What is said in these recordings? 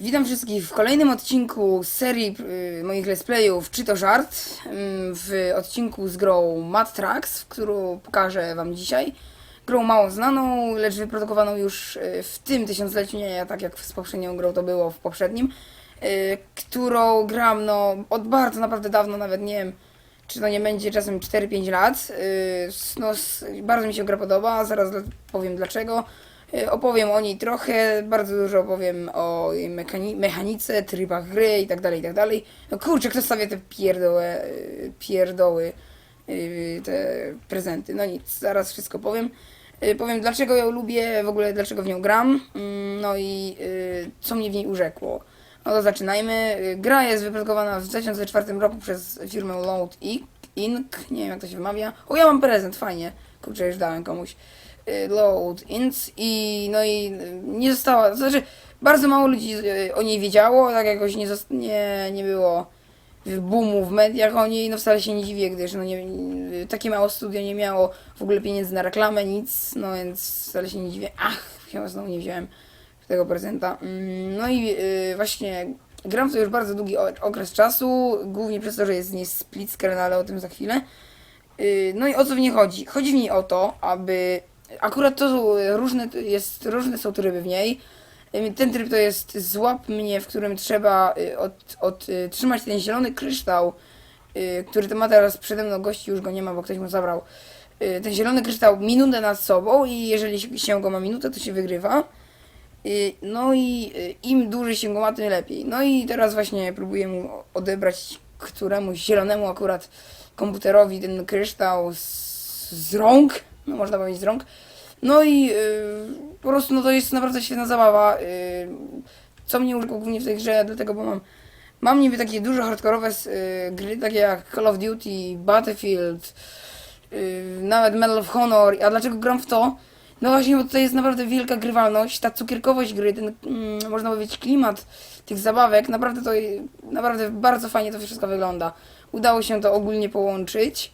Witam wszystkich w kolejnym odcinku serii y, moich let's playów Czy to żart? Ym, w odcinku z grą Mad Tracks, którą pokażę wam dzisiaj. Grą mało znaną, lecz wyprodukowaną już y, w tym tysiącleciu, nie tak jak z poprzednią grą to było w poprzednim, y, którą gram no od bardzo naprawdę dawno, nawet nie wiem czy to nie będzie czasem 4-5 lat. Y, No, bardzo mi się gra podoba, zaraz powiem dlaczego. Y, Opowiem o niej trochę, bardzo dużo opowiem o jej mechani- mechanice, trybach gry i tak dalej, i tak dalej. No kurczę, kto stawia te pierdołe, y, pierdoły, y, te prezenty. No nic, zaraz wszystko powiem. Powiem dlaczego ją lubię, w ogóle dlaczego w nią gram, mm, no i co mnie w niej urzekło. No to zaczynajmy. Gra jest wyprodukowana w 2004 roku przez firmę Load Inc. Nie wiem jak to się wymawia. O, ja mam prezent, fajnie. Kurczę, już dałem komuś. Y, Load Inc. I no i nie została, to znaczy bardzo mało ludzi y, o niej wiedziało, tak jakoś nie, nie, nie było boomu w mediach o niej, no wcale się nie dziwię, gdyż no nie, takie mało studio nie miało w ogóle pieniędzy na reklamę, nic, no więc wcale się nie dziwię. Ach, chyba znowu nie wziąłem tego prezenta. Mm, No i y, właśnie gram w to już bardzo długi okres czasu, głównie przez to, że jest z niej split screen, ale o tym za chwilę. Y, No i o co w niej chodzi? Chodzi w niej o to, aby akurat to są różne, jest, różne są tryby w niej. Ten tryb to jest złap mnie, w którym trzeba y, od, od, trzymać ten zielony kryształ, który ma teraz przede mną gości, już go nie ma, bo ktoś mu zabrał. Ten zielony kryształ minutę nad sobą i jeżeli się go ma minutę, to się wygrywa. No i im dłużej się go ma, tym lepiej. No i teraz właśnie próbuję mu odebrać któremuś zielonemu akurat komputerowi ten kryształ z, z rąk, no można powiedzieć z rąk. No i y, po prostu no to jest naprawdę świetna zabawa. Y, co mnie urzekło głównie w tej grze, dlatego bo mam mam niby takie dużo hardkorowe s- y, gry, takie jak Call of Duty, Battlefield, y, nawet Medal of Honor. A dlaczego gram w to? No właśnie, bo tutaj jest naprawdę wielka grywalność, ta cukierkowość gry, ten, mm, można powiedzieć, klimat tych zabawek, naprawdę to, naprawdę bardzo fajnie to wszystko wygląda. Udało się to ogólnie połączyć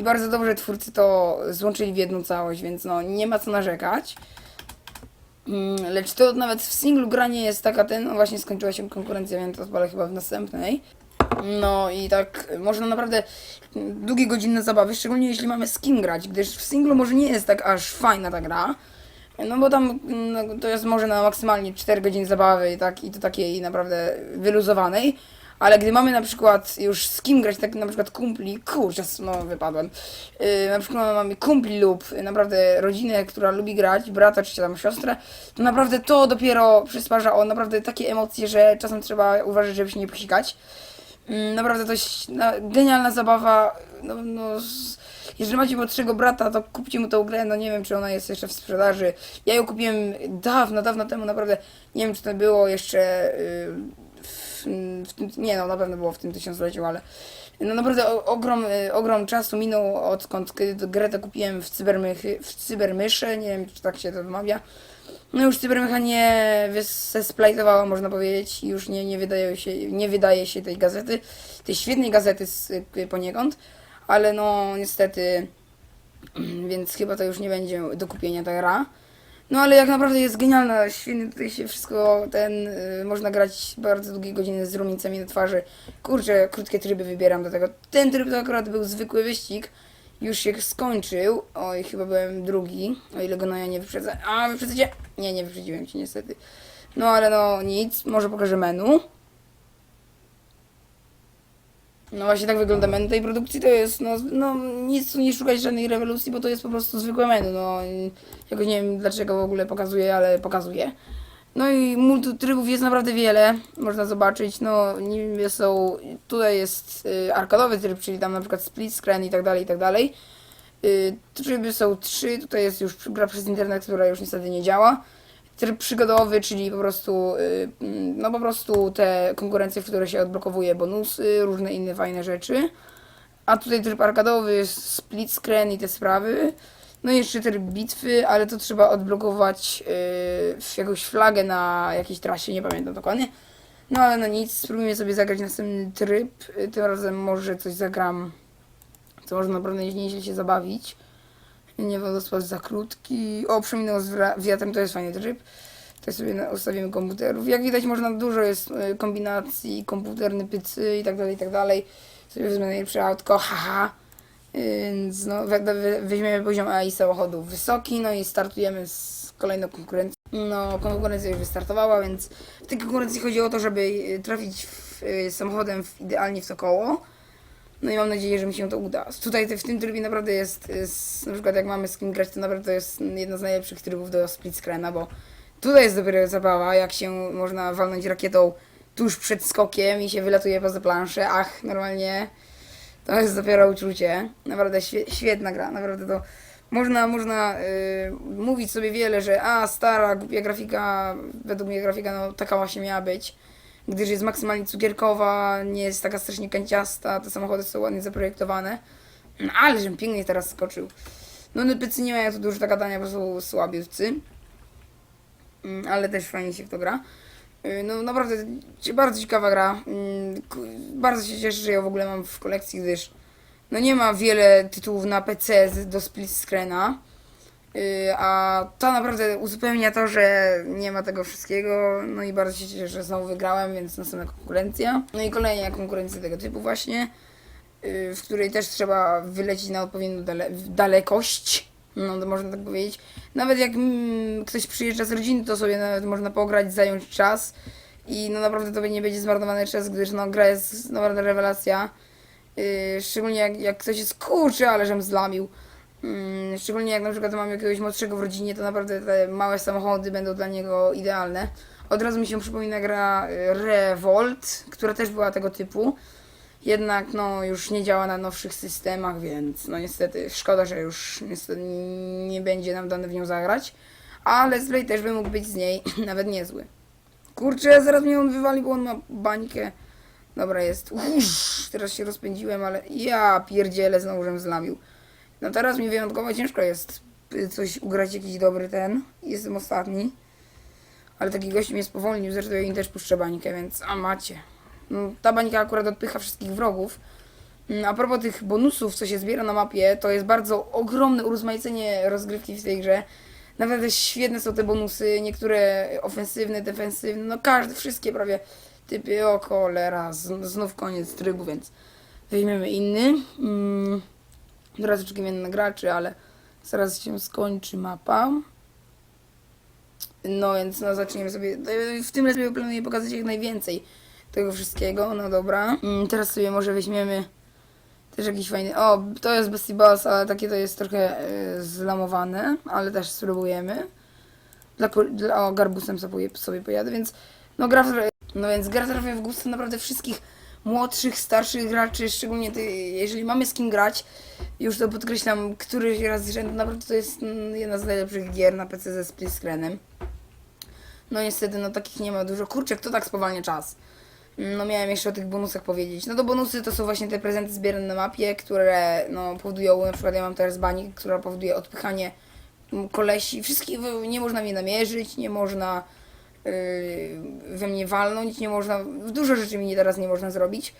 i bardzo dobrze twórcy to złączyli w jedną całość, więc no, nie ma co narzekać. Mm, Lecz to nawet w singlu gra nie jest taka ten, no właśnie skończyła się konkurencja, więc odpalę chyba w następnej. No i tak można naprawdę długie godziny zabawy, szczególnie jeśli mamy z kim grać, gdyż w singlu może nie jest tak aż fajna ta gra. No bo tam no, to jest może na maksymalnie 4 godziny zabawy i, tak, i to takiej naprawdę wyluzowanej. Ale gdy mamy na przykład już z kim grać, tak na przykład kumpli, kurczę, no wypadłem. Yy, na przykład mamy kumpli lub naprawdę rodzinę, która lubi grać, brata czy tam siostrę, to naprawdę to dopiero przysparza o naprawdę takie emocje, że czasem trzeba uważać, żeby się nie posikać. Mm, Naprawdę to jest na, genialna zabawa. No, no, jeżeli macie młodszego brata, to kupcie mu tą grę. No nie wiem, czy ona jest jeszcze w sprzedaży. Ja ją kupiłem dawno, dawno temu, naprawdę. Nie wiem, czy to było jeszcze y, w, tym, nie no, na pewno było w tym tysiącleciu, ale no naprawdę ogrom, y, ogrom czasu minął odkąd grę tę kupiłem w, cybermychy, w cybermysze, nie wiem, czy tak się to wymawia. No już cybermecha nie zesplajtowała, można powiedzieć, już nie, nie, wydaje się, nie wydaje się tej gazety, tej świetnej gazety z, y, poniekąd, ale no niestety, więc chyba to już nie będzie do kupienia ta gra. No ale jak naprawdę jest genialna, świetnie tutaj się wszystko, ten, y, można grać bardzo długie godziny z rumieńcami na twarzy. Kurczę, krótkie tryby wybieram do tego. Ten tryb to akurat był zwykły wyścig, już się skończył. Oj, chyba byłem drugi, o ile go no ja nie wyprzedzę. A, wyprzedzacie? Nie, nie wyprzedziłem cię niestety. No ale no nic, może pokażę menu. No właśnie tak wygląda menu tej produkcji, to jest, no, no nic nie szukać żadnej rewolucji, bo to jest po prostu zwykłe menu, no jakoś nie wiem dlaczego w ogóle pokazuje, ale pokazuje. No i multitrybów jest naprawdę wiele, można zobaczyć, no niby są, tutaj jest y, arkadowy tryb, czyli tam na przykład split screen i tak dalej, i tak dalej. Y, tryby są trzy, tutaj jest już gra przez internet, która już niestety nie działa. Tryb przygodowy, czyli po prostu, y, mm, no po prostu te konkurencje, w które się odblokowuje bonusy, różne inne fajne rzeczy. A tutaj tryb arkadowy, split screen i te sprawy. No i jeszcze tryb bitwy, ale to trzeba odblokować w jakąś flagę na jakiejś trasie, nie pamiętam dokładnie. No ale no nic, spróbujmy sobie zagrać następny tryb. Yy, Tym razem może coś zagram, co można naprawdę nieźle się zabawić. Nie wodospad za krótki. O, przeminął z wiatrem, to jest fajny tryb. Tutaj sobie ustawimy komputerów. Jak widać można dużo jest y, kombinacji, komputerny pycy i tak dalej, i tak dalej. Sobie wezmę najlepsze autko, haha. Więc no, we, we, weźmiemy poziom AI samochodu wysoki, no i startujemy z kolejną konkurencją. No, konkurencja już wystartowała, więc w tej konkurencji chodzi o to, żeby y, trafić w, samochodem w, idealnie w to koło. No i mam nadzieję, że mi się to uda. Tutaj w tym trybie naprawdę jest, jest, na przykład jak mamy z kim grać, to naprawdę to jest jedna z najlepszych trybów do split screena, bo tutaj jest dopiero zabawa, jak się można walnąć rakietą tuż przed skokiem i się wylatuje poza planszę. Ach, normalnie to jest dopiero uczucie. Naprawdę świe, świetna gra, naprawdę to można, można y, mówić sobie wiele, że a stara, głupia grafika, według mnie grafika no taka właśnie miała być gdyż jest maksymalnie cukierkowa, nie jest taka strasznie kanciasta, te samochody są ładnie zaprojektowane. No, ale żem pięknie teraz skoczył. No NPC nie mają tu dużo tak gadania, bo są słabiewcy. Mm, Ale też fajnie się w to gra. Y, No naprawdę bardzo ciekawa gra. Mm, Bardzo się cieszę, że ją w ogóle mam w kolekcji, gdyż no nie ma wiele tytułów na PC do split screena. Y, A to naprawdę uzupełnia to, że nie ma tego wszystkiego. No i bardzo się cieszę, że znowu wygrałem, więc następna konkurencja. No i kolejna konkurencja tego typu właśnie, y, w której też trzeba wylecieć na odpowiednią dale dalekość. No to można tak powiedzieć. Nawet jak mm, ktoś przyjeżdża z rodziny, to sobie nawet można pograć, zająć czas. I no naprawdę to nie będzie zmarnowany czas, gdyż no gra jest naprawdę rewelacja. Yy, szczególnie jak, jak ktoś jest kurczy, ale żem zlamił. Mm, szczególnie jak na przykład mam jakiegoś młodszego w rodzinie, to naprawdę te małe samochody będą dla niego idealne. Od razu mi się przypomina gra y, Revolt, która też była tego typu. Jednak no już nie działa na nowszych systemach, więc no niestety szkoda, że już niestety nie będzie nam dane w nią zagrać. Ale Slay też by mógł być z niej nawet niezły. Kurczę, zaraz mnie on wywali, bo on ma bańkę. Dobra, jest. Uff, teraz się rozpędziłem, ale ja pierdzielę, znowu żem zlamił. No teraz mi wyjątkowo ciężko jest y, coś ugrać, jakiś dobry ten. Jestem ostatni. Ale taki gość mnie spowolnił, zresztą ja im też puszczę bańkę, więc a macie. No, ta bańka akurat odpycha wszystkich wrogów. Mm, A propos tych bonusów, co się zbiera na mapie, to jest bardzo ogromne urozmaicenie rozgrywki w tej grze. Naprawdę świetne są te bonusy, niektóre ofensywne, defensywne, no każde, wszystkie prawie typy, o cholera, znów koniec trybu, więc weźmiemy inny. Mm. Teraz oczekujemy na graczy, ale zaraz się skończy mapa. No więc no zaczniemy sobie. W tym sobie planuję pokazać jak najwięcej tego wszystkiego. No dobra. Mm, Teraz sobie może weźmiemy też jakiś fajny. O, to jest Bestie Boss, ale takie to jest trochę e, zlamowane, ale też spróbujemy. Dla, dla o, garbusem sobie, sobie pojadę, więc no gra no więc gra trafia w gusty naprawdę wszystkich młodszych, starszych graczy, szczególnie ty, jeżeli mamy z kim grać, już to podkreślam, któryś raz z rzędu, naprawdę to jest mm, jedna z najlepszych gier na PC ze split screenem. No niestety, no takich nie ma dużo. Kurczę, kto tak spowalnia czas? No miałem jeszcze o tych bonusach powiedzieć. No to bonusy to są właśnie te prezenty zbierane na mapie, które no powodują, na przykład ja mam teraz banik, która powoduje odpychanie mm, kolesi. Wszystkich nie można mnie namierzyć, nie można we mnie walnąć, nie można, dużo rzeczy mi teraz nie można zrobić.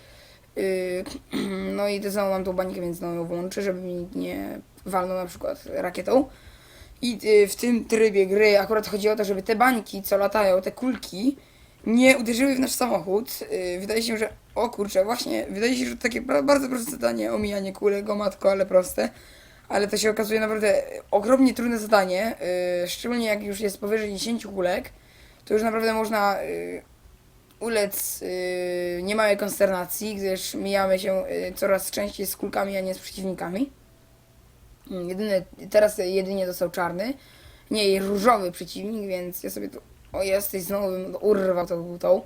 Yy, no i to samo mam tą bańkę, więc no ją włączę, żeby mi nie walnął na przykład rakietą. I y, w tym trybie gry akurat chodzi o to, żeby te bańki, co latają, te kulki, nie uderzyły w nasz samochód. Y, Wydaje się, że. O kurczę, właśnie, wydaje się, że to takie ba- bardzo proste zadanie, omijanie kulek, o matko, ale proste. Ale to się okazuje naprawdę ogromnie trudne zadanie, y, szczególnie jak już jest powyżej 10 kulek, to już naprawdę można y, ulec y, niemałej konsternacji, gdyż mijamy się y, coraz częściej z kulkami, a nie z przeciwnikami. Jedyny, teraz jedynie dostał czarny, nie różowy przeciwnik, więc ja sobie tu, o jesteś, znowu bym urwał tą butą.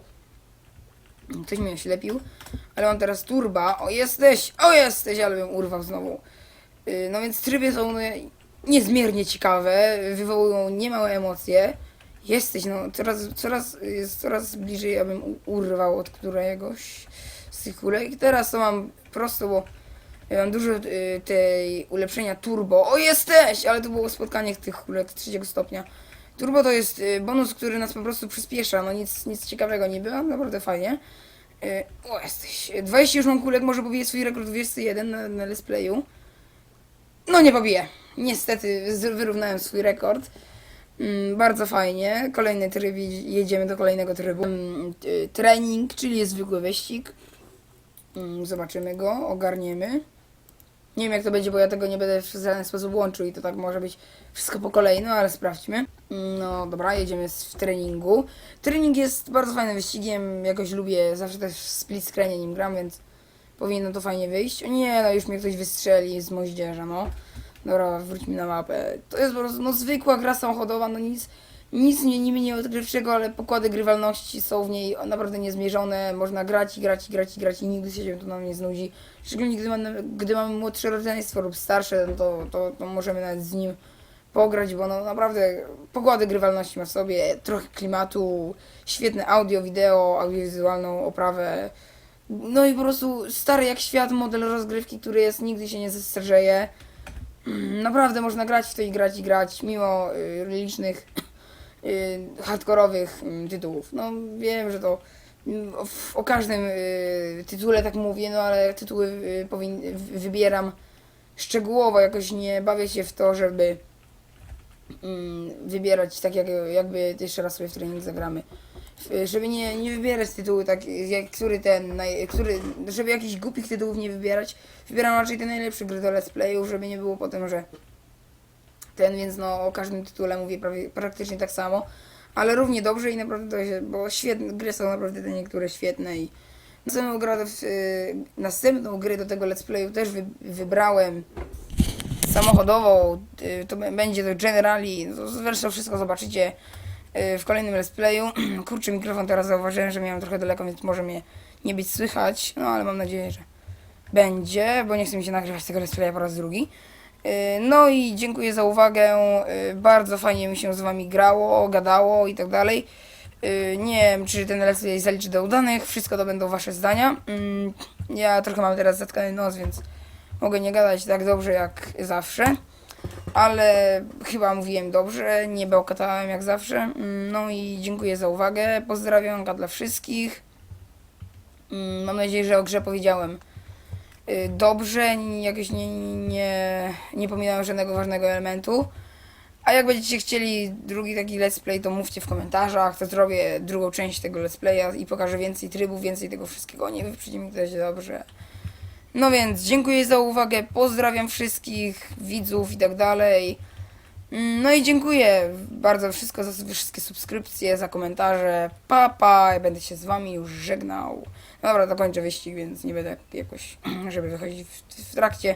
Ktoś mnie oślepił, ale mam teraz turba, o jesteś, o jesteś, ale bym urwał znowu. Yy, No więc tryby są no, niezmiernie ciekawe, wywołują niemałe emocje. Jesteś, no coraz, coraz, jest coraz bliżej, abym urwał od któregoś z tych kulek. Teraz to mam prosto, bo ja mam dużo y, tej ulepszenia turbo. O, jesteś! Ale to było spotkanie tych kulek trzeciego stopnia. Turbo to jest y, bonus, który nas po prostu przyspiesza. No nic, nic ciekawego nie było, naprawdę fajnie. Y, o, jesteś. 20 już mam kulek, może pobiję swój rekord 21 na, na let's playu. No nie pobiję. Niestety wyrównałem swój rekord. Mm, bardzo fajnie. Kolejny tryb, jedziemy do kolejnego trybu. Mm, trening, czyli jest zwykły wyścig. Mm, Zobaczymy go, ogarniemy. Nie wiem jak to będzie, bo ja tego nie będę w żaden sposób łączył i to tak może być wszystko po kolei, no ale sprawdźmy. No dobra, jedziemy w treningu. Trening jest bardzo fajnym wyścigiem, jakoś lubię, zawsze też split screenie nim gram, więc powinno to fajnie wyjść. O nie, no już mnie ktoś wystrzeli z moździerza, no. Dobra, wróćmy na mapę. To jest po prostu no, zwykła gra samochodowa, no nic, nic nie, nie odkrywczego, ale pokłady grywalności są w niej naprawdę niezmierzone. Można grać i grać i grać i grać i nigdy się to nam nie znudzi. Szczególnie gdy mamy, gdy mamy młodsze rodzeństwo lub starsze, no to, to, to możemy nawet z nim pograć, bo no naprawdę pokłady grywalności ma w sobie, trochę klimatu, świetne audio, wideo, audiowizualną oprawę. No i po prostu stary jak świat model rozgrywki, który jest, nigdy się nie zestarzeje. Mm, Naprawdę można grać w to i grać i grać, mimo y, licznych y, hardkorowych mm, tytułów. No wiem, że to mm, o, każdym y, tytule tak mówię, no ale tytuły wybieram szczegółowo, jakoś nie bawię się w to, żeby wybierać tak jak, jakby jeszcze raz sobie w trening zagramy. W- Żeby nie, nie wybierać tytułu tak, jak, który ten, naj, który, żeby jakichś głupich tytułów nie wybierać. Wybieram raczej te najlepsze gry do let's playów, żeby nie było potem, że ten, więc no o każdym tytule mówię prawie, praktycznie tak samo. Ale równie dobrze i naprawdę to się, bo świetne, gry są naprawdę te niektóre świetne i następną grę, w, y, następną grę do tego let's playu też wy, wybrałem samochodową, y, to będzie to Generali, no to zresztą wszystko zobaczycie y, w kolejnym let's playu. Kurczę, mikrofon teraz zauważyłem, że miałem trochę daleko, więc może mnie nie być słychać, no ale mam nadzieję, że będzie, bo nie chcę mi się nagrywać tego let's playa po raz drugi. Y, No i dziękuję za uwagę, y, bardzo fajnie mi się z wami grało, gadało i tak dalej. Y, Nie wiem, czy ten let's play zaliczy do udanych, wszystko to będą wasze zdania. Mm, Ja trochę mam teraz zatkany nos, więc mogę nie gadać tak dobrze jak zawsze, ale chyba mówiłem dobrze, nie bełkotałem jak zawsze. Mm, No i dziękuję za uwagę, pozdrawiam dla wszystkich. Mm, Mam nadzieję, że o grze powiedziałem y, dobrze, jakoś nie, nie, nie pominąłem żadnego ważnego elementu. A jak będziecie chcieli drugi taki let's play, to mówcie w komentarzach, to zrobię drugą część tego let's playa i pokażę więcej trybów, więcej tego wszystkiego. Nie wyprzedzi mi ktoś dobrze. No więc dziękuję za uwagę, pozdrawiam wszystkich widzów i tak dalej. Mm, No i dziękuję bardzo wszystko za wszystkie subskrypcje, za komentarze. Pa, pa, ja będę się z wami już żegnał. No dobra, dokończę wyścig, więc nie będę jakoś, żeby wychodzić w, w trakcie.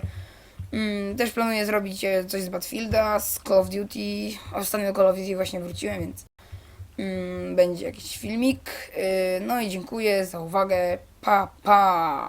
Mm, też planuję zrobić e, coś z Battlefielda, z Call of Duty. Ostatnio do Call of Duty właśnie wróciłem, więc mm, będzie jakiś filmik. Yy, no i dziękuję za uwagę. Pa, pa.